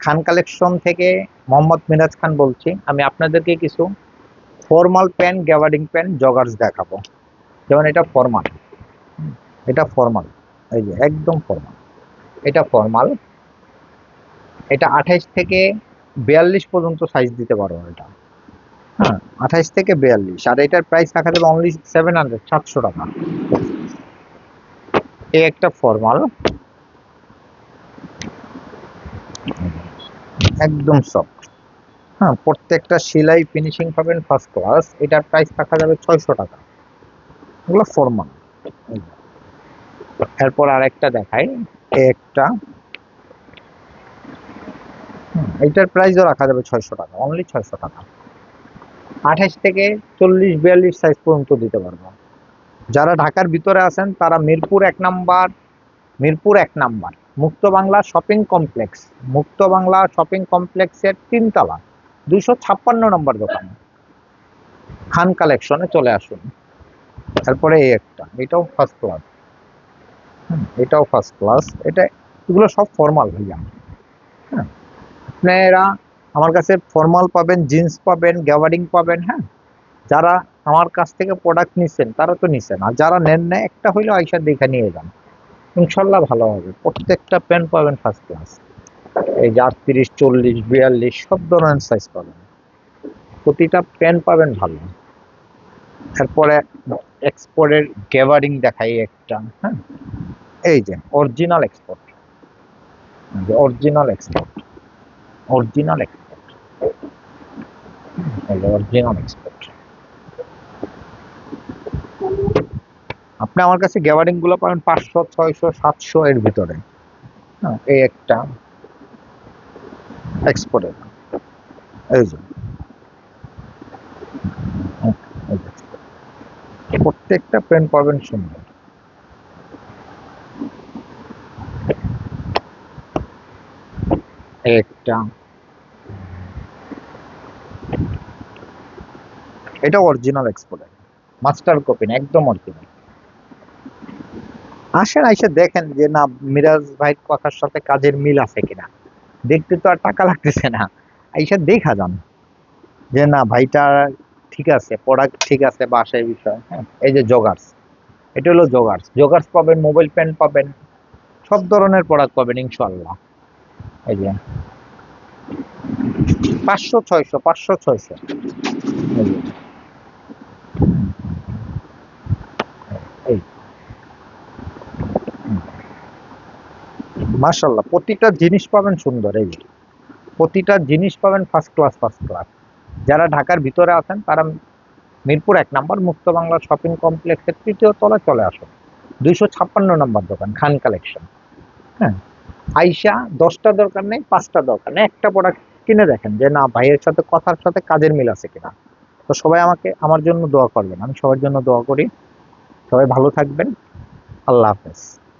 খান collection থেকে মোহাম্মদ মিরাজ খান বলছি। আমি আপনাদেরকে কিছু formal pant gabardine pant joggers দেখাবো। যেমন এটা ফর্মাল এটা ফর্মাল এই যে, একদম ফর্মাল এটা ফর্মাল এটা আঠাইশ থেকে বিয়াল্লিশ পর্যন্ত সাইজ দিতে পারব এটা। হ্যাঁ আঠাইশ থেকে বিয়াল্লিশ। আর এটার প্রাইস রাখা যাবে অনলি সেভেন হান্ড্রেড সাতশো টাকা। এই একটা ফর্মাল একদম সফট হ্যাঁ প্রত্যেকটা সেলাই ফিনিশিং পাবেন ফার্স্ট ক্লাস এটার প্রাইস রাখা যাবে ছয়শো টাকা। এগুলো ফর্মাল এরপর আর একটা দেখাই। একটা। হুম, এইটার প্রাইসও রাখা যাবে ছয়শো টাকা। অনলি ছয়শো টাকা। আঠাশ থেকে চল্লিশ বিয়াল্লিশ সাইজ পর্যন্ত দিতে পারব। যারা ঢাকার ভিতরে আছেন তারা মিরপুর এক নাম্বার মিরপুর এক নাম্বার। মুক্ত বাংলা শপিং কমপ্লেক্স। মুক্ত বাংলা শপিং কমপ্লেক্সের তিনতলা, দুইশো ছাপ্পান্ন নম্বর দোকান। খান কালেকশনে চলে আসুন। তারপরে এই একটা, এটাও ফার্স্ট ক্লাস এটাও ফার্স্ট ক্লাস এটা, এগুলো সব ফর্মাল ভাইয়া। হ্যাঁ আপনারা আমার কাছে ফর্মাল পাবেন জিন্স পাবেন গ্যাবার্ডিং পাবেন হ্যাঁ। যারা আমার কাছ থেকে প্রোডাক্ট নিচ্ছেন তারা তো নিচ্ছেন আর যারা নেন না একটা হইলে আইসা দেখে নিয়ে যান। ইনশাল্লাহ ভালো হবে। প্রত্যেকটা প্যান্ট পাবেন ফার্স্ট ক্লাস এই যে আটত্রিশ, চল্লিশ, বিয়াল্লিশ, সব ধরনের সাইজ পাবেন। প্রতিটা প্যান্ট পাবেন ভালো। তারপরে এক্সপোর্টের গ্যাবারিং দেখাই একটা হ্যাঁ? এই যে original export original export original export original export আপনি আমার কাছে গ্যাবারিংগুলো পাবেন পাঁচশো, ছয়শো, সাতশো এর ভিতরে। হ্যাঁ এই একটা এক্সপোর্টের প্রত্যেকটা পেন পাবেন সুন্দর। একটা। এটা অরিজিনাল এক্সপোর্টের মাস্টার কপি না, একদম অরিজিনাল আসেন, আইসে দেখেন যে, না, মিরাজ ভাই কথার সাথে কাজের মিল আছে কিনা। দেখতে তো আর টাকা লাগতেছে না। আইসা দেখা যান। যে, না, ভাইটা ঠিক আছে প্রোডাক্ট ঠিক আছে বা সেই বিষয় হ্যাঁ এই যে জগার্স এটা হলো জগার্স জগার্স পাবেন মোবাইল প্যান্ট পাবেন, সব ধরনের প্রোডাক্ট পাবেন ইনশাল্লাহ এই যে, পাঁচশো, ছয়শো পাঁচশো, ছয়শো এই যে। এই মাশাল্লাহ প্রতিটা জিনিস পাবেন সুন্দর, এই প্রতিটা জিনিস পাবেন ফার্স্ট ক্লাস ফার্স্ট ক্লাস যারা ঢাকার ভিতরে আছেন, তারা মিরপুর এক নাম্বার, মুক্ত বাংলা শপিং কমপ্লেক্সের তৃতীয় তলায় চলে আসুন। দুইশো ছাপ্পান্ন নম্বর দোকান, খান কালেকশন হ্যাঁ আইসা দশটা দরকার নেই, পাঁচটা দরকার নেই। একটা প্রোডাক্ট কিনে দেখেন যে, না, ভাইয়ের সাথে, কথার সাথে কাজের মিল আছে কিনা? তো সবাই আমাকে, আমার জন্য দোয়া করবেন। আমি সবার জন্য দোয়া করি। সবাই ভালো থাকবেন। আল্লাহ হাফেজ।